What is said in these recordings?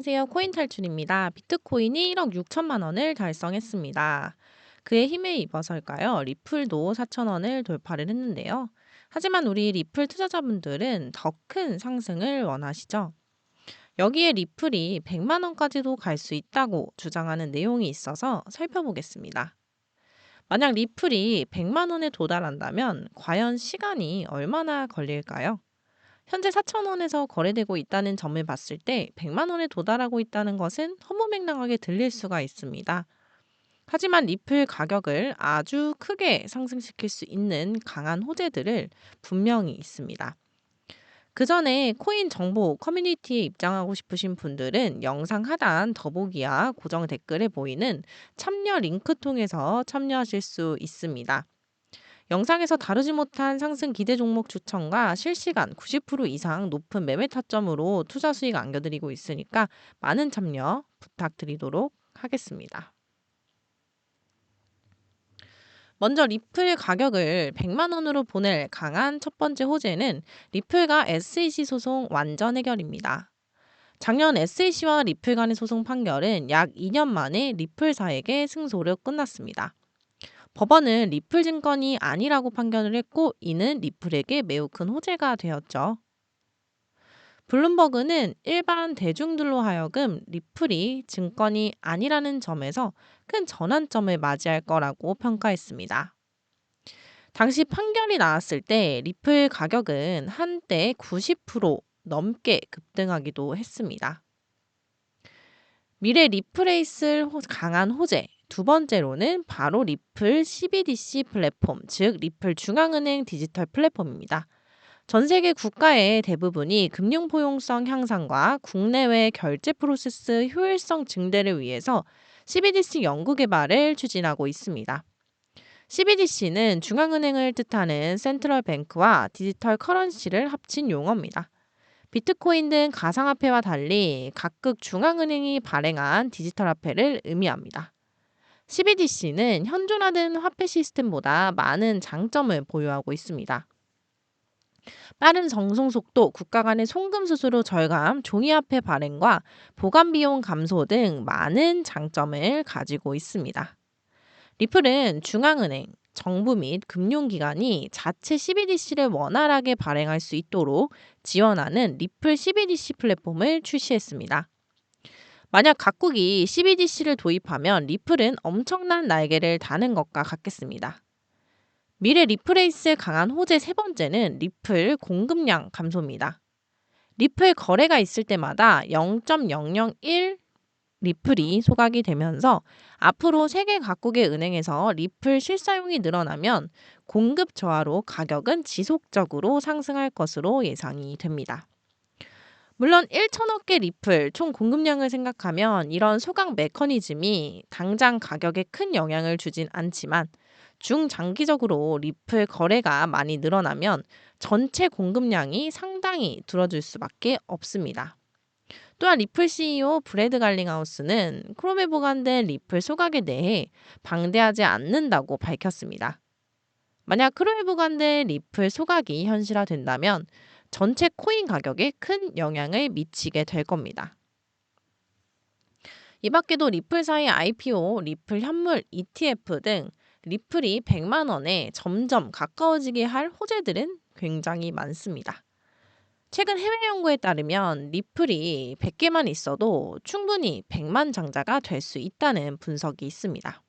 안녕하세요. 코인 탈출입니다. 비트코인이 1억 6천만 원을 달성했습니다. 그의 힘에 입어서일까요? 리플도 4천 원을 돌파를 했는데요. 하지만 우리 리플 투자자분들은 더 큰 상승을 원하시죠? 여기에 리플이 100만 원까지도 갈 수 있다고 주장하는 내용이 있어서 살펴보겠습니다. 만약 리플이 100만 원에 도달한다면 과연 시간이 얼마나 걸릴까요? 현재 4,000원에서 거래되고 있다는 점을 봤을 때 100만 원에 도달하고 있다는 것은 허무맹랑하게 들릴 수가 있습니다. 하지만 리플 가격을 아주 크게 상승시킬 수 있는 강한 호재들을 분명히 있습니다. 그 전에 코인 정보 커뮤니티에 입장하고 싶으신 분들은 영상 하단 더보기와 고정 댓글에 보이는 참여 링크 통해서 참여하실 수 있습니다. 영상에서 다루지 못한 상승 기대 종목 추천과 실시간 90% 이상 높은 매매 타점으로 투자 수익 안겨드리고 있으니까 많은 참여 부탁드리도록 하겠습니다. 먼저 리플 가격을 100만 원으로 보낼 강한 첫 번째 호재는 리플과 SEC 소송 완전 해결입니다. 작년 SEC와 리플 간의 소송 판결은 약 2년 만에 리플사에게 승소로 끝났습니다. 법원은 리플 증권이 아니라고 판결을 했고 이는 리플에게 매우 큰 호재가 되었죠. 블룸버그는 일반 대중들로 하여금 리플이 증권이 아니라는 점에서 큰 전환점을 맞이할 거라고 평가했습니다. 당시 판결이 나왔을 때 리플 가격은 한때 90% 넘게 급등하기도 했습니다. 미래 리플에 있을 강한 호재, 두 번째로는 바로 리플 CBDC 플랫폼, 즉 리플 중앙은행 디지털 플랫폼입니다. 전 세계 국가의 대부분이 금융 포용성 향상과 국내외 결제 프로세스 효율성 증대를 위해서 CBDC 연구 개발을 추진하고 있습니다. CBDC는 중앙은행을 뜻하는 센트럴 뱅크와 디지털 커런시를 합친 용어입니다. 비트코인 등 가상화폐와 달리 각국 중앙은행이 발행한 디지털 화폐를 의미합니다. CBDC는 현존하는 화폐 시스템보다 많은 장점을 보유하고 있습니다. 빠른 정송 속도, 국가 간의 송금 수수료 절감, 종이화폐 발행과 보관 비용 감소 등 많은 장점을 가지고 있습니다. 리플은 중앙은행, 정부 및 금융기관이 자체 CBDC를 원활하게 발행할 수 있도록 지원하는 리플 CBDC 플랫폼을 출시했습니다. 만약 각국이 CBDC를 도입하면 리플은 엄청난 날개를 다는 것과 같겠습니다. 미래 리플에 있을 강한 호재 세 번째는 리플 공급량 감소입니다. 리플 거래가 있을 때마다 0.001 리플이 소각이 되면서 앞으로 세계 각국의 은행에서 리플 실사용이 늘어나면 공급 저하로 가격은 지속적으로 상승할 것으로 예상이 됩니다. 물론 1천억 개 리플 총 공급량을 생각하면 이런 소각 메커니즘이 당장 가격에 큰 영향을 주진 않지만 중장기적으로 리플 거래가 많이 늘어나면 전체 공급량이 상당히 줄어들 수밖에 없습니다. 또한 리플 CEO 브래드 갈링하우스는 크롬에 보관된 리플 소각에 대해 방대하지 않는다고 밝혔습니다. 만약 크롬에 보관된 리플 소각이 현실화된다면 전체 코인 가격에 큰 영향을 미치게 될 겁니다. 이 밖에도 리플사의 IPO, 리플 현물 ETF 등 리플이 100만 원에 점점 가까워지게 할 호재들은 굉장히 많습니다. 최근 해외 연구에 따르면 리플이 100개만 있어도 충분히 100만 장자가 될 수 있다는 분석이 있습니다.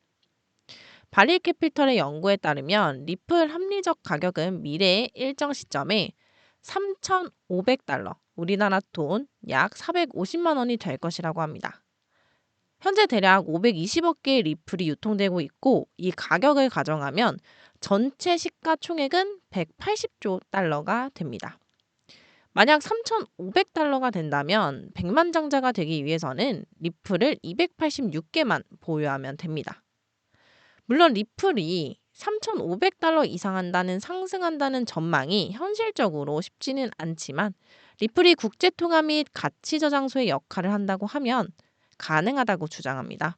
바릴 캐피털의 연구에 따르면 리플 합리적 가격은 미래의 일정 시점에 3,500달러, 우리나라 돈 약 450만 원이 될 것이라고 합니다. 현재 대략 520억 개의 리플이 유통되고 있고 이 가격을 가정하면 전체 시가 총액은 180조 달러가 됩니다. 만약 3,500달러가 된다면 100만 장자가 되기 위해서는 리플을 286개만 보유하면 됩니다. 물론 리플이 3,500달러 이상 한다는 상승한다는 전망이 현실적으로 쉽지는 않지만 리플이 국제 통화 및 가치 저장소의 역할을 한다고 하면 가능하다고 주장합니다.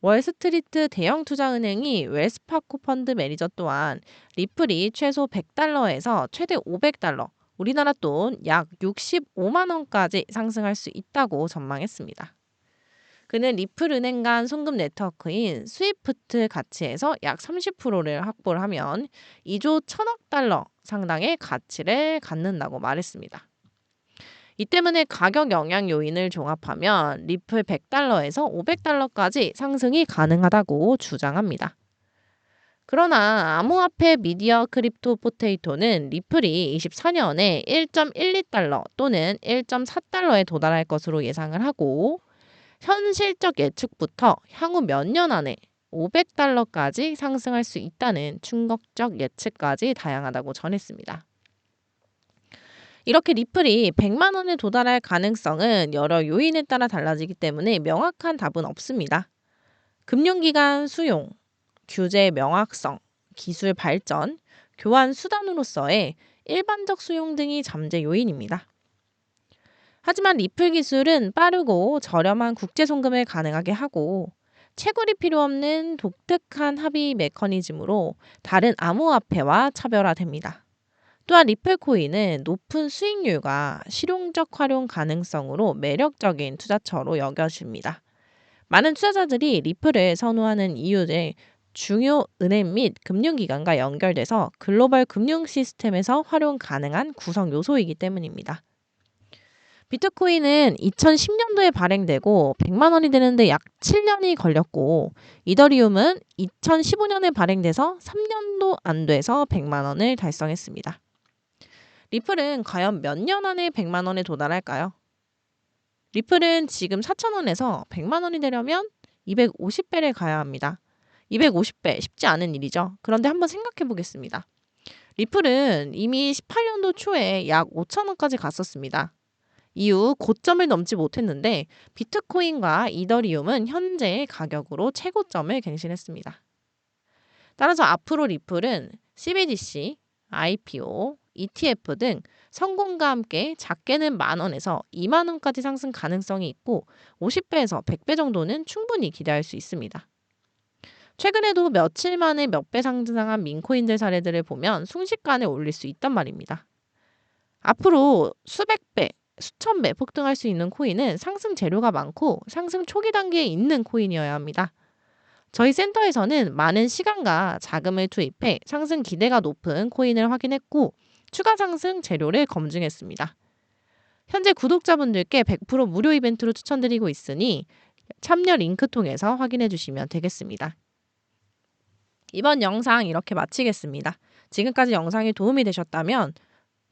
월스트리트 대형 투자은행이 웰스파코 펀드 매니저 또한 리플이 최소 100달러에서 최대 500달러, 우리나라 돈 약 65만 원까지 상승할 수 있다고 전망했습니다. 그는 리플 은행 간 송금 네트워크인 스위프트 가치에서 약 30%를 확보를 하면 2조 1천억 달러 상당의 가치를 갖는다고 말했습니다. 이 때문에 가격 영향 요인을 종합하면 리플 100달러에서 500달러까지 상승이 가능하다고 주장합니다. 그러나 암호화폐 미디어 크립토 포테이토는 리플이 24년에 1.12달러 또는 1.4달러에 도달할 것으로 예상을 하고 현 실적 예측부터 향후 몇 년 안에 500달러까지 상승할 수 있다는 충격적 예측까지 다양하다고 전했습니다. 이렇게 리플이 100만 원에 도달할 가능성은 여러 요인에 따라 달라지기 때문에 명확한 답은 없습니다. 금융기관 수용, 규제 명확성, 기술 발전, 교환 수단으로서의 일반적 수용 등이 잠재 요인입니다. 하지만 리플 기술은 빠르고 저렴한 국제 송금을 가능하게 하고 채굴이 필요 없는 독특한 합의 메커니즘으로 다른 암호화폐와 차별화됩니다. 또한 리플 코인은 높은 수익률과 실용적 활용 가능성으로 매력적인 투자처로 여겨집니다. 많은 투자자들이 리플을 선호하는 이유는 중요 은행 및 금융기관과 연결돼서 글로벌 금융 시스템에서 활용 가능한 구성 요소이기 때문입니다. 비트코인은 2010년도에 발행되고 100만 원이 되는데 약 7년이 걸렸고 이더리움은 2015년에 발행돼서 3년도 안 돼서 100만 원을 달성했습니다. 리플은 과연 몇 년 안에 100만 원에 도달할까요? 리플은 지금 4천 원에서 100만 원이 되려면 250배를 가야 합니다. 250배 쉽지 않은 일이죠. 그런데 한번 생각해 보겠습니다. 리플은 이미 18년도 초에 약 5천 원까지 갔었습니다. 이후 고점을 넘지 못했는데 비트코인과 이더리움은 현재 가격으로 최고점을 갱신했습니다. 따라서 앞으로 리플은 CBDC, IPO, ETF 등 성공과 함께 작게는 만 원에서 2만 원까지 상승 가능성이 있고 50배에서 100배 정도는 충분히 기대할 수 있습니다. 최근에도 며칠 만에 몇 배 상승한 민코인들 사례들을 보면 순식간에 올릴 수 있단 말입니다. 앞으로 수백 배, 수천 배 폭등할 수 있는 코인은 상승 재료가 많고 상승 초기 단계에 있는 코인이어야 합니다. 저희 센터에서는 많은 시간과 자금을 투입해 상승 기대가 높은 코인을 확인했고 추가 상승 재료를 검증했습니다. 현재 구독자분들께 100% 무료 이벤트로 추천드리고 있으니 참여 링크 통해서 확인해 주시면 되겠습니다. 이번 영상 이렇게 마치겠습니다. 지금까지 영상이 도움이 되셨다면